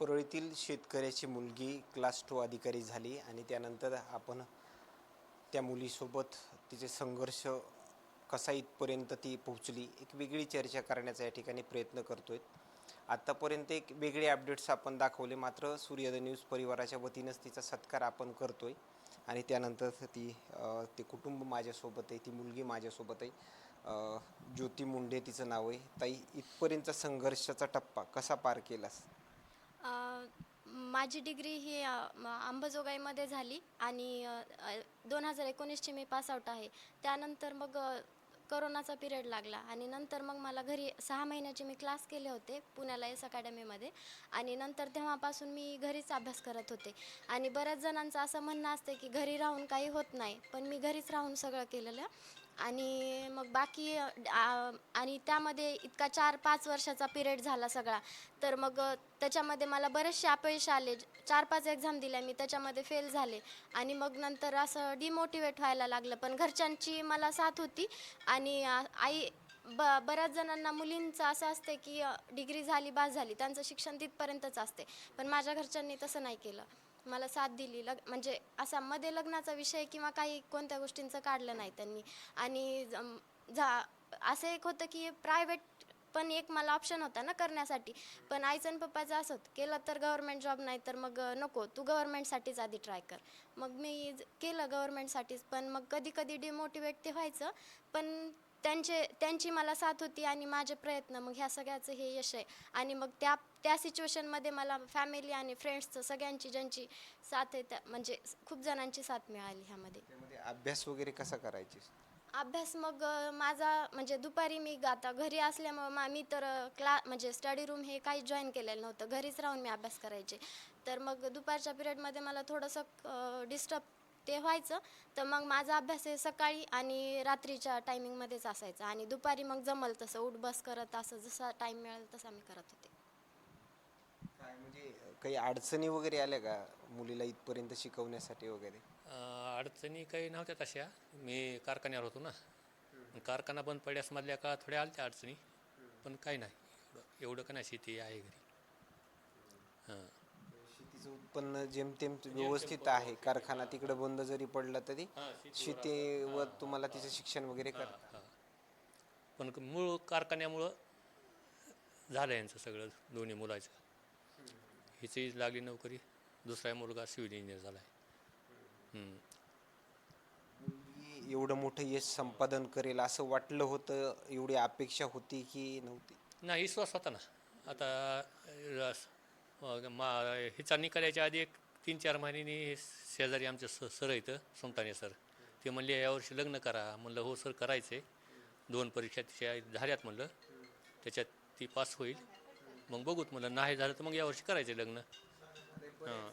परळीतील शेतकऱ्याची मुलगी class to अधिकारी झाली आणि त्यानंतर आपण त्या मुलीसोबत तिचे संघर्ष कसा इथपर्यंत ती पोहोचली एक वेगळी चर्चा करण्याचा या ठिकाणी प्रयत्न करतो आहे आत्तापर्यंत एक वेगळे अपडेट्स आपण दाखवले मात्र सूर्योदय न्यूज परिवाराच्या वतीनंच तिचा सत्कार आपण करतो आहे आणि त्यानंतर ती ते कुटुंब माझ्यासोबत आहे ती मुलगी माझ्यासोबत आहे. ज्योती मुंडे तिचं नाव आहे. ताई इथपर्यंतचा संघर्षाचा टप्पा कसा पार केलास? माझी डिग्री ही अंबाजोगाईमध्ये झाली आणि दोन हजार एकोणीसची मी पासआउट आहे. त्यानंतर मग करोनाचा पिरियड लागला आणि नंतर मग मला घरी सहा महिन्याचे मी क्लास केले होते पुण्याला एस अकॅडमीमध्ये आणि नंतर तेव्हापासून मी घरीच अभ्यास करत होते. आणि बऱ्याच जणांचं असं म्हणणं असते की घरी राहून काही होत नाही पण मी घरीच राहून सगळं केलेलं. आणि मग बाकी आ- आणि त्यामध्ये इतका चार पाच वर्षाचा पिरियड झाला सगळा. तर मग त्याच्यामध्ये मला बरेचसे अपयश आले. चार पाच एक्झाम दिल्या मी त्याच्यामध्ये फेल झाले. आणि मग नंतर असं डिमोटिवेट व्हायला लागलं. पण घरच्यांची मला साथ होती. आणि आई ब बऱ्याच जणांना मुलींचं असं असते की डिग्री झाली बास झाली त्यांचं शिक्षण तिथपर्यंतच असते पण माझ्या घरच्यांनी तसं नाही केलं. मला साथ दिली लग म्हणजे असा मध्ये लग्नाचा विषय किंवा काही कोणत्या गोष्टींचं काढलं नाही त्यांनी. आणि जम- जा असं एक होतं की प्रायव्हेट पण एक मला ऑप्शन होता ना करण्यासाठी. पण आईचं आणि पप्पाचं असं होतं केलं तर गव्हर्मेंट जॉब नाही तर मग नको तू गव्हर्मेंटसाठीच आधी ट्राय कर. मग मी ज- केलं गव्हर्मेंटसाठीच पण मग कधी कधी डिमोटिवेट ते व्हायचं. पण त्यांचे त्यांची मला साथ होती आणि माझे प्रयत्न मग ह्या सगळ्याचं हे यश आहे. आणि मग त्या त्या सिच्युएशनमध्ये मला फॅमिली आणि फ्रेंड्सचं सगळ्यांची ज्यांची साथ आहे त्या म्हणजे खूप जणांची साथ मिळाली ह्यामध्ये. त्यामध्ये अभ्यास वगैरे कसा करायची? अभ्यास मग अ, माझा म्हणजे दुपारी मी आता घरी असल्यामुळं मा मी तर क्ला म्हणजे स्टडी रूम हे काही जॉईन केलेलं नव्हतं. घरीच राहून मी अभ्यास करायचे. तर मग दुपारच्या पिरियडमध्ये मला थोडंसं डिस्टर्ब ते व्हायचं. तर मग माझा अभ्यास हे सकाळी आणि रात्रीच्या टायमिंगमध्येच असायचा. आणि दुपारी मग जमल तसं. उठ बस करत असं जसा टाईम मिळेल तसा मी करत होते. काय म्हणजे काही अडचणी वगैरे आल्या का मुलीला इथपर्यंत शिकवण्यासाठी वगैरे? अडचणी काही नव्हत्या तशा. मी कारखान्यावर होतो ना. कारखाना बंद पडल्यास मधल्या काळात थोड्या आल्या अडचणी. पण काही नाही. एवढं एवढं का नाही शेती आहे घरी. हां. उत्पन्न जेमतेम व्यवस्थित आहे. कारखाना तिकडे बंद जरी पडला तरी शेतीवर तुम्हाला तिचं शिक्षण वगैरे कर पण मूळ कारखान्यामुळं झालं यांचं सगळं दोन्ही मुलाचं. हिची लागली नोकरी दुसरा मुलगा सिव्हिल इंजिनियर झाला आहे एवढं मोठं यश संपादन करेल असं वाटलं होतं एवढी अपेक्षा होती की नव्हती? नाही विश्वास होता ना. आता मा हे मा हिचा आधी एक तीन चार महिन्यांनी शेजारी आमचे स सर इथं सोमताने सर. ते म्हणले यावर्षी लग्न करा. म्हणलं हो सर करायचे दोन परीक्षा तिच्या झाल्यात म्हणलं. त्याच्यात ती पास होईल. मग बघूत म्हणलं नाही झालं तर मग यावर्षी करायचे लग्न. हां.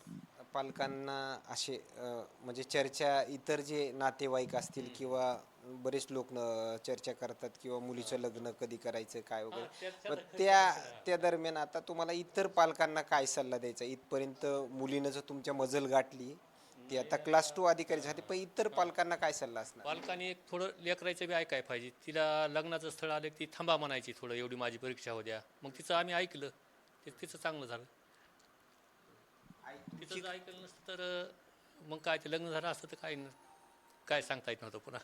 पालकांना असे म्हणजे चर्चा इतर जे नातेवाईक असतील किंवा बरेच लोक चर्चा करतात किंवा मुलीचं लग्न कधी करायचं काय वगैरे. पण त्या त्या दरम्यान आता तुम्हाला इतर पालकांना काय सल्ला द्यायचा? इथपर्यंत मुलीनं जर तुमच्या मजल गाठली ती आता क्लास टू अधिकारी झाली पण इतर पालकांना काय सल्ला असणार? पालकांनी एक थोडं लेकरायचं बी ऐकाय पाहिजे. तिला लग्नाचं स्थळ आलं ती थांबा म्हणायची थोडं एवढी माझी परीक्षा होऊ द्या. मग तिचं आम्ही ऐकलं ते तिचं चांगलं झालं. तिचं जर ऐकलं नसतं तर मग काय ते लग्न झालं असतं तर काय न- काय सांगता येत नव्हतं पुन्हा.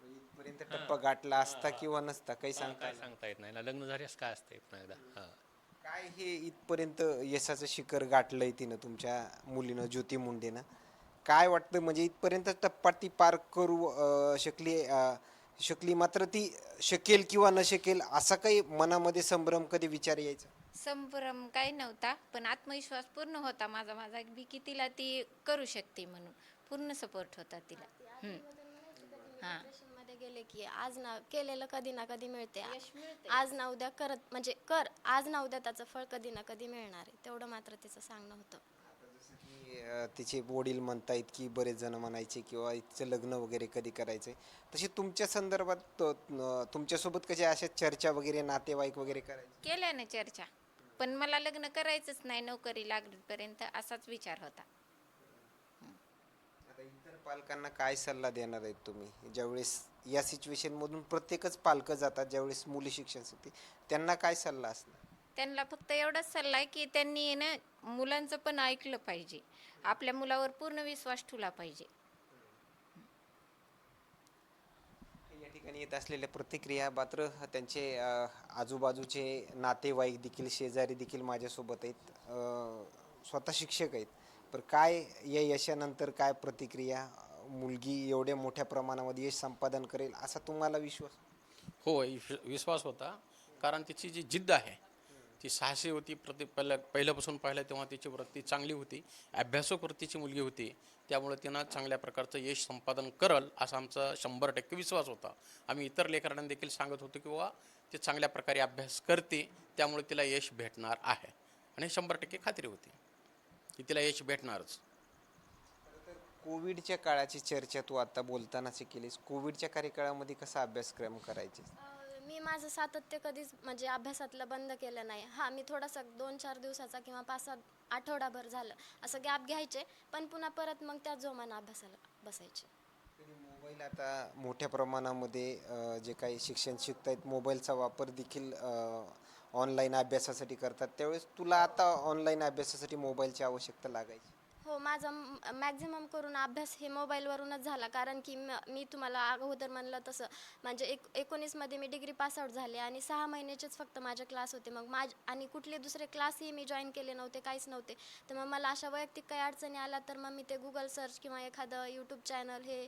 इथपर्यंत टप्पा गाठला असता किंवा नसता काही सांगता काय सांगता येत नाही. ना लग्न झाल्यास काय असतंय पुन्हा एकदा. हां. काय हे इथपर्यंत यशाचं शिखर गाठलंय तिनं तुमच्या मुलीनं ज्योती मुंडेनं? काय वाटतं? म्हणजे इथपर्यंत टप्पा ती पार करू अं, शकली अं, शकली मात्र ती शकेल किंवा न शकेल असा काही मनामध्ये संभ्रम कधी विचार यायचा? संभ्रम काही नव्हता पण आत्मविश्वास पूर्ण होता माझा माझा. बी की तिला ती करू शकते म्हणून. पूर्ण सपोर्ट होता तिला. हम्म. हां. मध्ये गेले की आज ना केलेलं कधी ना कधी मिळते. आज ना उद्या करत म्हणजे कर आज ना उद्या त्याचं फळ कधी ना कधी मिळणार आहे. तेवढं मात्र तिचं सांगणं होतं. तिचे वडील म्हणतायत की बरेच जण म्हणायचे किंवा तिचं लग्न वगैरे कधी करायचंय. तसे तुमच्या संदर्भात अं, तुमच्यासोबत कशा अशा चर्चा वगैरे नातेवाईक वगैरे करायचे? केल्या ना चर्चा. पण मला लग्न करायचंच नाही नोकरी लागलीपर्यंत असाच विचार होता. आता इतर पालकांना काय सल्ला देणार आहेत तुम्ही? ज्यावेळेस या सिच्युएशन मधून प्रत्येकच पालकं जातात ज्यावेळेस मुली शिक्षण शिकते त्यांना काय सल्ला असणार? त्यांना फक्त एवढाच सल्ला आहे की त्यांनी ना मुलांचं पण ऐकलं पाहिजे. आपल्या मुलावर पूर्ण विश्वास ठेवला पाहिजे. या ठिकाणी येत असलेल्या प्रतिक्रिया मात्र त्यांचे आजूबाजूचे नातेवाईक देखील शेजारी देखील माझ्यासोबत आहेत. स्वतः शिक्षक आहेत. पण काय या यशानंतर काय प्रतिक्रिया मुलगी एवढ्या मोठ्या प्रमाणामध्ये यश संपादन करेल असा तुम्हाला विश्वास? हो विश- विश्वास होता. कारण तिची जी जिद्द आहे ती साहसी होती प्रति पहिल्या पहिल्यापासून पाहिलं तेव्हा तिची वृत्ती चांगली होती अभ्यासक वृत्तीची मुलगी होती त्यामुळे तिनं चांगल्या प्रकारचं यश संपादन करल असा आमचा शंभर टक्के विश्वास होता. आम्ही इतर लेकरांना देखील सांगत होतो की बाबा ते चांगल्या प्रकारे अभ्यास करते त्यामुळे तिला यश भेटणार आहे. आणि शंभर टक्के खात्री होती की तिला यश भेटणारच. कोविडच्या काळाची चर्चा तू आता बोलतानाच केलीस. कोविडच्या कार्यकाळामध्ये कसा अभ्यासक्रम करायचे? मी माझं सातत्य कधीच म्हणजे अभ्यासातलं बंद केलं नाही. हां मी थोडासा दोन चार दिवसाचा किंवा पाच सात आठवडाभर झालं असं गॅप घ्यायचे पण पुन्हा परत मग त्या जोमानं अभ्यासाला बसायचे. मोबाईल आता मोठ्या प्रमाणामध्ये जे काही शिक्षण शिकत आहेत मोबाईलचा वापर देखील ऑनलाईन अभ्यासासाठी करतात. त्यावेळेस तुला आता ऑनलाईन अभ्यासासाठी मोबाईलची आवश्यकता लागायची? हो माझा मॅक्झिमम करून अभ्यास हे मोबाईलवरूनच झाला. कारण की म- मी तुम्हाला अगोदर म्हणलं तसं म्हणजे एक एकोणीसमध्ये मी डिग्री पासआउट झाले आणि सहा महिन्याचेच फक्त माझे क्लास होते. मग माझ आणि कुठले दुसरे क्लासही मी जॉईन केले नव्हते काहीच नव्हते. तर मग मला अशा वैयक्तिक काही अडचणी आल्या तर मग मी ते गुगल सर्च किंवा एखादं यूट्यूब चॅनल हे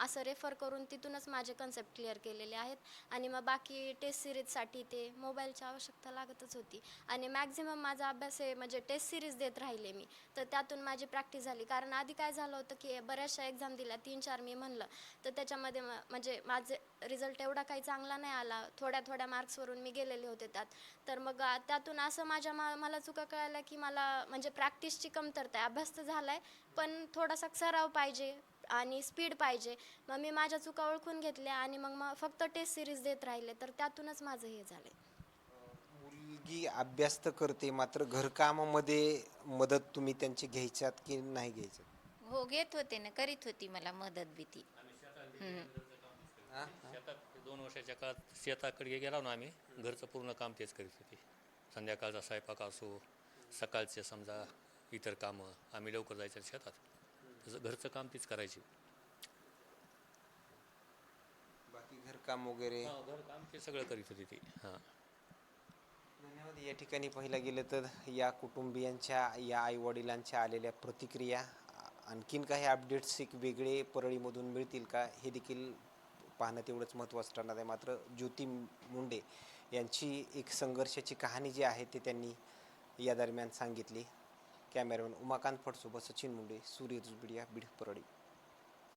असं रेफर करून तिथूनच माझे कन्सेप्ट क्लिअर केलेले आहेत. आणि मग बाकी टेस्ट सिरीजसाठी ते मोबाईलची आवश्यकता लागतच होती. आणि मॅक्झिमम माझा अभ्यास हे म्हणजे टेस्ट सिरीज देत राहिले मी. तर त्यातून माझी प्रॅक्टिस झाली. कारण आधी काय झालं होतं की बऱ्याचशा एक्झाम दिल्या. तीन चार मी म्हणलं. तर त्याच्यामध्ये म- म्हणजे माझे रिझल्ट एवढा काही चांगला नाही आला. थोड्या थोड्या मार्क्सवरून मी गेलेले होते त्यात. तर मग त्यातून असं माझ्या मा मला चुका कळाल्या की मला म्हणजे प्रॅक्टिसची कमतरता आहे. अभ्यास तर झाला आहे पण थोडासा सराव पाहिजे. आणि स्पीड पाहिजे. मग मी माझ्या चुका ओळखून घेतल्या आणि मग मग फक्त टेस्ट सिरीज देत राहिले. तर त्यातूनच माझं हे झालं मुलगी अभ्यास तर करते मात्र घरकामामध्ये मदत तुम्ही त्यांची घ्यायच्यात की नाही घ्यायच्यात? हो घेत होते ना करीत होती मला मदत भीती हा? शेतात दोन वर्षाच्या काळात शेताकडे गेलो ना आम्ही घरचं पूर्ण काम तेच करीत होते. संध्याकाळचा स्वयंपाक असो सकाळचे समजा इतर कामं आम्ही लवकर जायचं शेतात. घरचं काम तीच करायची. बाकी घरकाम वगैरे? हा, घरकाम ते सगळं करीत होती ती. हां. धन्यवाद. या ठिकाणी पाहिलं गेलं तर या कुटुंबियांच्या या आईवडिलांच्या आलेल्या प्रतिक्रिया आ- आणखीन काही अपडेट्स एक वेगळे परळीमधून मिळतील का? हे देखील पाहणं तेवढंच महत्त्वाचं ठरणार आहे. मात्र ज्योती मुंडे यांची एक संघर्षाची कहाणी जी आहे ते त्यांनी या दरम्यान सांगितली. ಕ್ಯಾಮೆರಾಮನ್ ಉಮಾಕಾಂತ್ ಫಡ್ಸೋಬ ಸಚಿನ್ ಮುಂಡೆ ಸೂರ್ಯ ದುರ್ಬಿಡಿಯ ಬಿಡ್ ಪರಡಿ